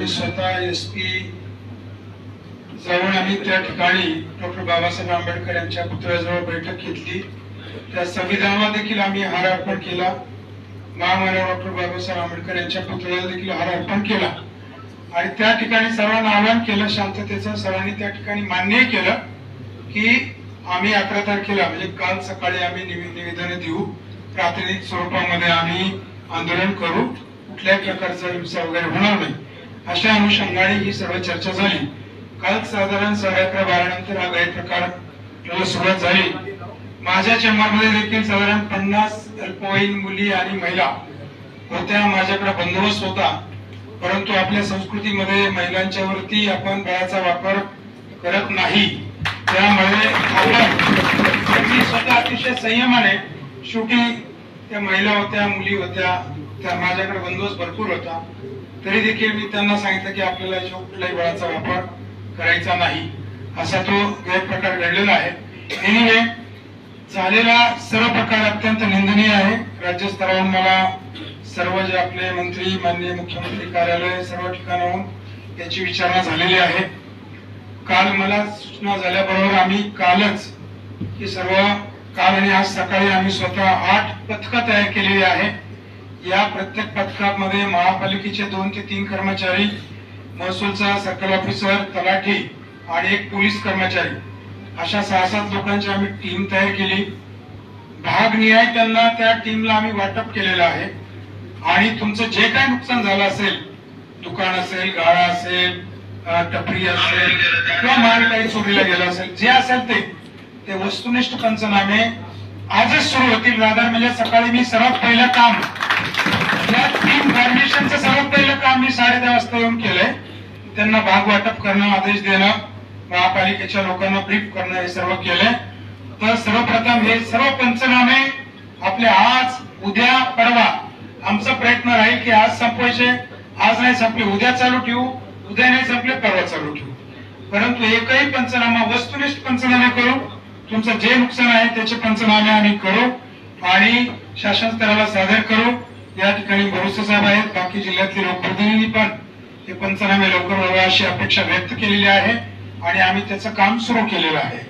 मी स्वतः S P जाऊन आम्ही त्या ठिकाणी डॉक्टर बाबासाहेब आंबेडकर यांच्या पुतळ्याजवळ बैठक घेतली. त्या संविधानाला देखील आम्ही हार अर्पण केला. महामानव डॉक्टर बाबासाहेब आंबेडकर यांच्या पुतळ्याला देखील हार अर्पण केला. आणि त्या ठिकाणी सर्वांना आवाहन केलं शांततेचं सर्वांनी त्या ठिकाणी मान्य केलं की आम्ही अकरा तारखेला म्हणजे काल सकाळी आम्ही निवेदन देऊ. प्रातिनिधिक स्वरूपामध्ये आम्ही आंदोलन करू. कुठल्याही प्रकारचा हिंसा वगैरे होणार नाही. अशा अनुषंगाने ही सर्व चर्चा झाली. काल साधारण साडे अकरा बारा नंतर हा गैरप्रकार सुरुवात झाली माझ्या चेंबरमध्ये देखील साधारण पन्नास अल्पवयीन मुली आणि महिला होत्या माझ्याकडे बंदोबस्त होता. परंतु आपल्या संस्कृतीमध्ये महिलांच्या वरती आपण बळाचा वापर करत नाही. त्यामुळे आपण मी स्वतः अतिशय संयमाने शेवटी त्या महिला होत्या मुली होत्या त्या माझ्याकडे बंदोबस्त भरपूर होता. तरी देखील मी त्यांना सांगितलं की आपल्याला याच्या कुठल्याही बळाचा वापर करायचा नाही. असा तो गैरप्रकार घडलेला आहे. एनिवे झालेला सर्व प्रकार अत्यंत निंदनीय आहे. राज्यस्तरावरून मला सर्व जे आपले मंत्री माननीय मुख्यमंत्री कार्यालय सर्व ठिकाणाहून याची विचारणा झालेली आहे. काल मला सूचना झाल्याबरोबर आम्ही कालच ही सर्व काल आणि आज सकाळी आम्ही स्वतः आठ पथकं तयार केलेली आहे. या प्रत्येक पथकामध्ये महापालिकेचे दोन ते तीन कर्मचारी महसूलचा सर्कल ऑफिसर तलाठी आणि एक पोलीस कर्मचारी. अशा सहा सात लोकांची आम्ही टीम तयार केली. भाग निहाय त्यांना त्या टीमला आम्ही वाटप केलेलं आहे. आणि तुमचं जे काय नुकसान झालं असेल दुकान असेल गाळा असेल टपरी असेल किंवा माल काही चोरीला गेला असेल जे असेल ते ते वस्तुनिष्ठ पंचनामे आजच सुरू होतील. राधा म्हणजे सकाळी मी सर्वात पहिलं काम या तीन फाउंडेशनचं सर्वात पहिलं काम मी साडे दहा वाजता येऊन केलंय. त्यांना भाग वाटप करणं आदेश देणं महापालिकेच्या लोकांना ब्रीफ करणं हे सर्व केलंय. तर सर्वप्रथम हे सर्व पंचनामे आपले आज उद्या परवा. आमचा प्रयत्न राहील की आज संपवायचे. आज नाही संपले उद्या चालू ठेवू. उद्या नाही संपले परवा चालू ठेवू. परंतु एकही पंचनामा वस्तुनिष्ठ पंचनामे करू. तुमचं जे नुकसान आहे त्याचे पंचनामे आम्ही करू. आणि शासन स्तराला सादर करू. या ठिकाणी भरोसे साहेब आहेत. बाकी जिल्ह्यातले लोकप्रतिनिधी पण हे पंचनामे लवकर व्हावे अशी अपेक्षा व्यक्त केलेली आहे आणि आम्ही त्याचं काम सुरू केलेलं आहे.